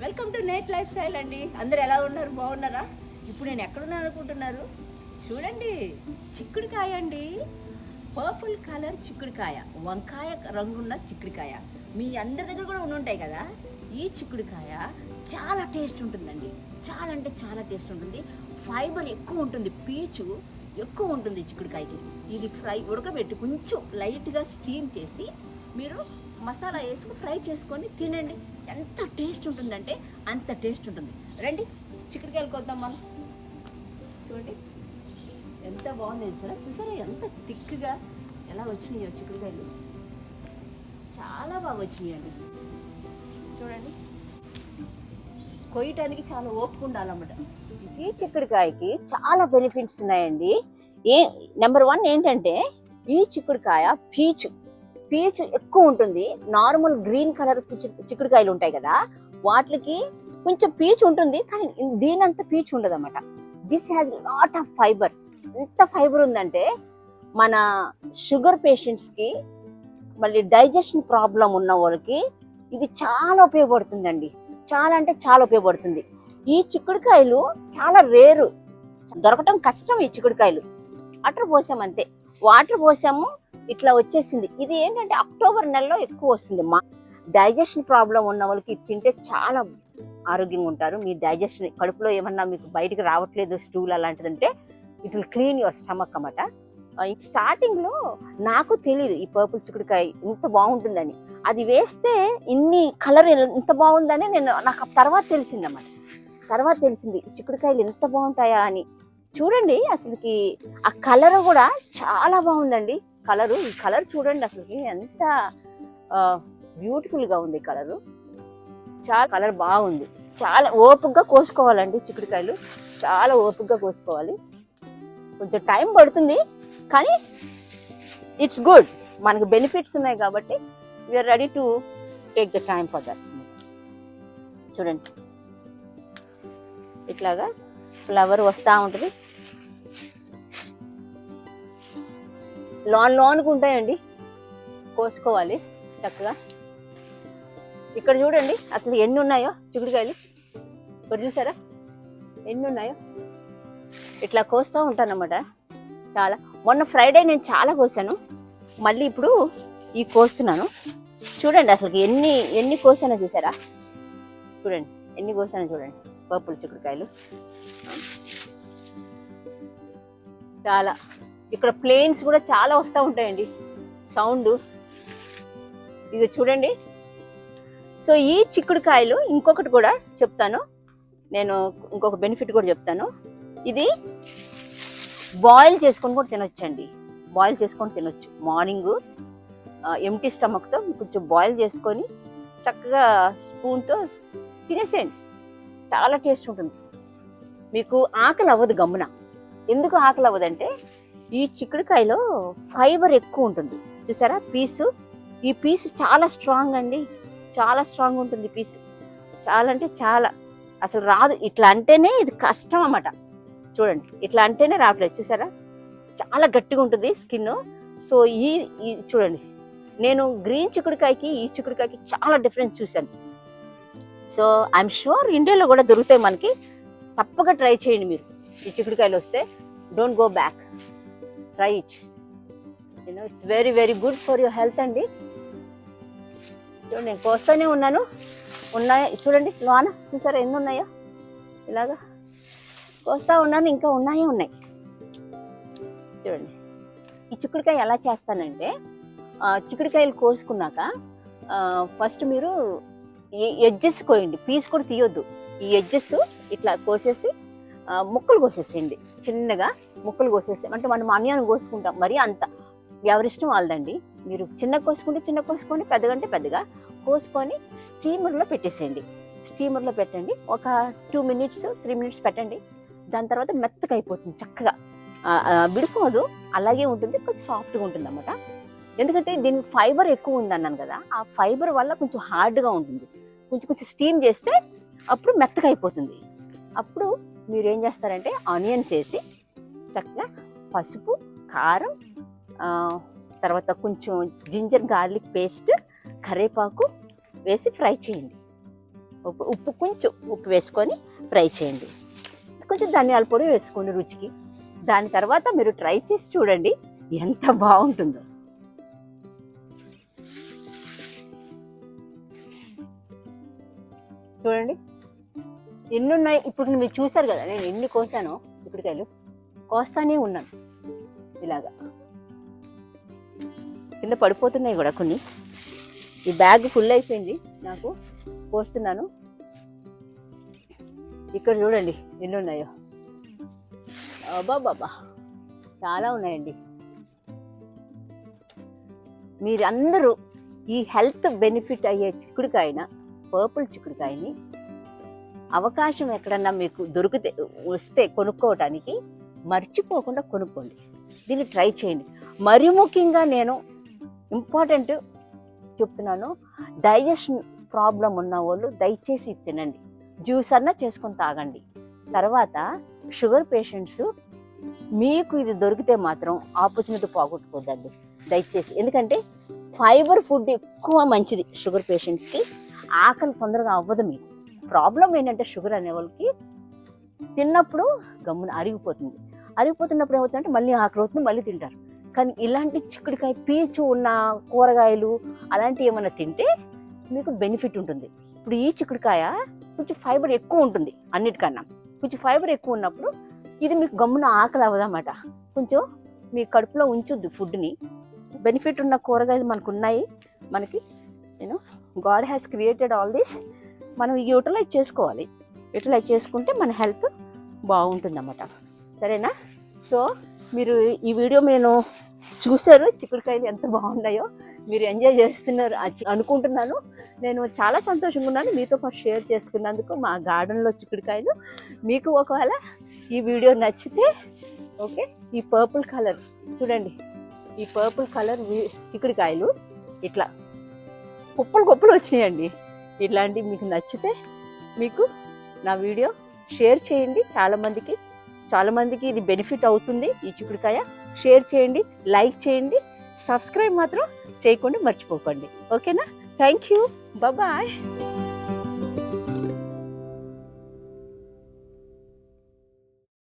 Welcome to నేట్ lifestyle అండి. అందరు ఎలా ఉన్నారు? బాగున్నారా? ఇప్పుడు నేను ఎక్కడున్నాను అనుకుంటున్నారు? చూడండి చిక్కుడుకాయ అండి. పర్పుల్ కలర్ చిక్కుడుకాయ. వంకాయ రంగున్న చిక్కుడుకాయ. మీ అందరి దగ్గర కూడా ఉండుంటాయి కదా? ఈ చిక్కుడుకాయ చాలా టేస్ట్ ఉంటుందండి. చాలా అంటే చాలా టేస్ట్ ఉంటుంది. ఫైబర్ ఎక్కువ ఉంటుంది. పీచు ఎక్కువ ఉంటుంది చిక్కుడుకాయకి. ఇది ఫ్రై ఉడకబెట్టి కొంచెం లైట్గా స్టీమ్ చేసి మీరు మసాలా వేసుకు ఫ్రై చేసుకొని తినండి. ఎంత టేస్ట్ ఉంటుందంటే అంత టేస్ట్ ఉంటుంది. రండి చిక్కుడుకాయలు కొద్దాం మనం. చూడండి ఎంత బాగుంది చూసారా చూసారా? ఎంత థిక్గా ఎలా వచ్చినాయో చిక్కుడుకాయలు. చాలా బాగా వచ్చినాయండి. చూడండి కొయ్యటానికి చాలా ఓపిక ఉండాలన్నమాట. ఈ చిక్కుడుకాయకి చాలా బెనిఫిట్స్ ఉన్నాయండి. ఏ నెంబర్ వన్ ఏంటంటే ఈ చిక్కుడుకాయ పీచు పీచు ఎక్కువ ఉంటుంది. నార్మల్ గ్రీన్ కలర్ చిక్కుడుకాయలు ఉంటాయి కదా వాటికి కొంచెం పీచు ఉంటుంది. కానీ దీని అంత పీచు ఉండదు అనమాట this has lot of fibre ఎంత ఫైబర్ ఉందంటే మన షుగర్ పేషెంట్స్కి మళ్ళీ డైజెషన్ ప్రాబ్లం ఉన్న వాళ్ళకి ఇది చాలా ఉపయోగపడుతుందండి. చాలా అంటే చాలా ఉపయోగపడుతుంది. ఈ చిక్కుడుకాయలు చాలా రేరు. దొరకటం కష్టం ఈ చిక్కుడుకాయలు. వాటర్ పోసాం అంతే. వాటర్ పోసాము ఇట్లా వచ్చేసింది. ఇది ఏంటంటే అక్టోబర్ నెలలో ఎక్కువ వస్తుంది. మా డైజెషన్ ప్రాబ్లం ఉన్న వాళ్ళకి ఇది తింటే చాలా ఆరోగ్యంగా ఉంటారు. మీ డైజెషన్ కడుపులో ఏమన్నా మీకు బయటికి రావట్లేదు స్టూల్ అలాంటిది అంటే it will clean your stomach అన్నమాట. స్టార్టింగ్లో నాకు తెలియదు ఈ పర్పుల్ చిక్కుడుకాయ ఇంత బాగుంటుందని. అది వేస్తే ఇన్ని కలర్ ఇంత బాగుందని నేను నాకు తర్వాత తెలిసిందన్నమాట తర్వాత తెలిసింది చిక్కుడుకాయలు ఎంత బాగుంటాయా అని. చూడండి అసలుకి ఆ కలర్ కూడా చాలా బాగుందండి. కలరు ఈ కలర్ చూడండి అసలుకి ఎంత బ్యూటిఫుల్గా ఉంది కలరు. చాలా కలర్ బాగుంది. చాలా ఓపికగా కోసుకోవాలండి చిక్కుడుకాయలు. చాలా ఓపికగా కోసుకోవాలి. కొంచెం టైం పడుతుంది కానీ ఇట్స్ గుడ్ మనకు బెనిఫిట్స్ ఉన్నాయి కాబట్టి we're ready to take the time for that చూడండి. ఇట్లాగా ఫ్లవర్ వస్తూ ఉంటుంది. లాన్ లాన్గా ఉంటాయండి. కోసుకోవాలి చక్కగా. ఇక్కడ చూడండి అసలు ఎన్ని ఉన్నాయో చిగుడుకాయలు ఇక్కడ చూసారా? ఎన్ని ఉన్నాయో? ఇట్లా కోస్తూ ఉంటానమాట చాలా. మొన్న ఫ్రైడే నేను చాలా కోసాను. మళ్ళీ ఇప్పుడు ఈ కోస్తున్నాను. చూడండి అసలు ఎన్ని ఎన్ని కోసానో చూసారా? చూడండి ఎన్ని కోసానో చూడండి. పప్పులు చిక్కుడుకాయలు. చాలా. ఇక్కడ ప్లేన్స్ కూడా చాలా వస్తూ ఉంటాయండి. సౌండ్ ఇది చూడండి. సో ఈ చిక్కుడుకాయలు ఇంకొకటి కూడా చెప్తాను. నేను ఇంకొక బెనిఫిట్ కూడా చెప్తాను. ఇది బాయిల్ చేసుకొని కూడా తినొచ్చండి. బాయిల్ చేసుకొని తినొచ్చు. మార్నింగ్ ఎంటీ స్టమక్తో కొంచెం బాయిల్ చేసుకొని చక్కగా స్పూన్తో తినేసేయండి. చాలా టేస్ట్ ఉంటుంది. మీకు ఆకలి అవ్వదు గమ్మున. ఎందుకు ఆకలి అవ్వదంటే ఈ చిక్కుడుకాయలో ఫైబర్ ఎక్కువ ఉంటుంది. చూసారా? పీసు. ఈ పీసు చాలా స్ట్రాంగ్ అండి. చాలా స్ట్రాంగ్ ఉంటుంది పీసు. చాలా అంటే చాలా. అసలు రాదు. ఇట్లా అంటేనే ఇది కష్టం అన్నమాట. చూడండి. ఇట్లా అంటేనే రావట్లేదు. చూసారా? చాలా గట్టిగా ఉంటుంది స్కిన్. సో ఈ చూడండి. నేను గ్రీన్ చిక్కుడుకాయకి ఈ చిక్కుడుకాయకి చాలా డిఫరెన్స్ చూశాను. సో ఐఎమ్ షూర్ ఇండియాలో కూడా దొరుకుతాయి మనకి. తప్పక ట్రై చేయండి మీరు. ఈ చిక్కుడుకాయలు వస్తే don't go back. Try it you know it's very very good for your health అండి. చూడండి నేను కోస్తూనే ఉన్నాను. ఉన్నాయా? చూడండి లోన చూసారా ఎన్ని ఉన్నాయో ఇలాగా కోస్తా ఉన్నాను ఇంకా ఉన్నాయే ఉన్నాయి. చూడండి. ఈ చిక్కుడుకాయ ఎలా చేస్తానంటే ఆ, చిక్కుడుకాయలు కోసుకున్నాక ఫస్ట్ మీరు ఎడ్జెస్ కోయండి. పీస్ కూడా తీయొద్దు. ఈ ఎడ్జెస్ ఇట్లా కోసేసి ముక్కలు కోసేసేయండి. చిన్నగా ముక్కలు కోసేసి అంటే మనం అన్యాన్ని కోసుకుంటాం మరి అంత. ఎవరిష్టం వాళ్ళదండి. మీరు చిన్న కోసుకుంటే చిన్న కోసుకోండి పెద్దగంటే పెద్దగా కోసుకొని స్టీమర్లో పెట్టేసేయండి. స్టీమర్లో పెట్టండి. ఒక టూ మినిట్స్ త్రీ మినిట్స్ పెట్టండి. దాని తర్వాత మెత్తగా అయిపోతుంది చక్కగా. విడిపోదు అలాగే ఉంటుంది కొంచెం సాఫ్ట్గా ఉంటుంది అన్నమాట ఎందుకంటే దీనికి ఫైబర్ ఎక్కువ ఉంది అన్నాను కదా ఆ ఫైబర్ వల్ల కొంచెం హార్డ్గా ఉంటుంది. కొంచెం కొంచెం స్టీమ్ చేస్తే అప్పుడు మెత్తగా అయిపోతుంది. అప్పుడు మీరు ఏం చేస్తారంటే ఆనియన్స్ వేసి చక్కగా పసుపు కారం తర్వాత కొంచెం జింజర్ గార్లిక్ పేస్ట్ కరివేపాకు వేసి ఫ్రై చేయండి. ఉప్పు ఉప్పు కొంచెం ఉప్పు వేసుకొని ఫ్రై చేయండి. కొంచెం ధనియాల పొడి వేసుకోండి రుచికి. దాని తర్వాత మీరు ట్రై చేసి చూడండి ఎంత బాగుంటుందో. చూడండి. ఎన్ని ఉన్నాయి ఇప్పుడు మీరు చూసారు కదా నేను ఎన్ని కోసానో ఇప్పటికాయలు కోస్తానే ఉన్నాను. ఇలాగా. కింద పడిపోతున్నాయి కూడా కొన్ని. ఈ బ్యాగ్ ఫుల్ అయిపోయింది. నాకు కోస్తున్నాను. ఇక్కడ చూడండి ఎన్ని ఉన్నాయో బాబా చాలా ఉన్నాయండి. మీరందరూ ఈ హెల్త్ బెనిఫిట్ అయ్యే చిక్కుడుకాయన పర్పుల్ చిక్కుడుకాయని అవకాశం ఎక్కడన్నా మీకు దొరికితే వస్తే కొనుక్కోవటానికి మర్చిపోకుండా కొనుక్కోండి. దీన్ని ట్రై చేయండి. మరి ముఖ్యంగా నేను ఇంపార్టెంట్ చెప్తున్నాను. డైజెషన్ ప్రాబ్లం ఉన్న వాళ్ళు దయచేసి తినండి. జ్యూస్ అన్నా చేసుకొని తాగండి. తర్వాత షుగర్ పేషెంట్స్ మీకు ఇది దొరికితే మాత్రం ఆపర్చునిటీ పోగొట్టుకోదండి దయచేసి. ఎందుకంటే ఫైబర్ ఫుడ్ ఎక్కువ మంచిది షుగర్ పేషెంట్స్కి. ఆకలి తొందరగా అవ్వదు మీకు. ప్రాబ్లం ఏంటంటే షుగర్ అనే వాళ్ళకి తిన్నప్పుడు గమ్మున అరిగిపోతుంది. అరిగిపోతున్నప్పుడు ఏమవుతుందంటే మళ్ళీ ఆకలి అవుతుంది మళ్ళీ తింటారు. కానీ ఇలాంటి చిక్కుడుకాయ పీచు ఉన్న కూరగాయలు అలాంటివి ఏమైనా తింటే మీకు బెనిఫిట్ ఉంటుంది. ఇప్పుడు ఈ చిక్కుడుకాయ కొంచెం ఫైబర్ ఎక్కువ ఉంటుంది అన్నిటికన్నా. కొంచెం ఫైబర్ ఎక్కువ ఉన్నప్పుడు ఇది మీకు గమ్మున ఆకలి అవ్వదన్నమాట. కొంచెం మీ కడుపులో ఉంచుద్ది ఫుడ్ని. బెనిఫిట్ ఉన్న కూరగాయలు మనకు ఉన్నాయి. మనకి నేను god has created all this మనం యూటిలైజ్ చేసుకోవాలి. యూటిలైజ్ చేసుకుంటే మన హెల్త్ బాగుంటుందన్నమాట. సరేనా? సో మీరు ఈ వీడియో నేను చూశారు చిక్కుడుకాయలు ఎంత బాగున్నాయో. మీరు ఎంజాయ్ చేస్తున్నారు అనుకుంటున్నాను. నేను చాలా సంతోషంగా ఉన్నాను. మీతో పాటు షేర్ చేసుకున్నందుకు మా గార్డెన్లో చిక్కుడుకాయలు. మీకు ఒకవేళ ఈ వీడియో నచ్చితే ఓకే ఈ పర్పుల్ కలర్ చూడండి. ఈ పర్పుల్ కలర్ చిక్కుడుకాయలు. ఇట్లా. కుప్పలు కుప్పలు వచ్చినాయండి. ఇలాంటివి మీకు నచ్చితే మీకు నా వీడియో షేర్ చేయండి. చాలామందికి చాలామందికి ఇది బెనిఫిట్ అవుతుంది ఈ చిక్కుడుకాయ. షేర్ చేయండి లైక్ చేయండి సబ్స్క్రైబ్ మాత్రం చేయకుండా మర్చిపోకండి. ఓకేనా? Thank you. బాయ్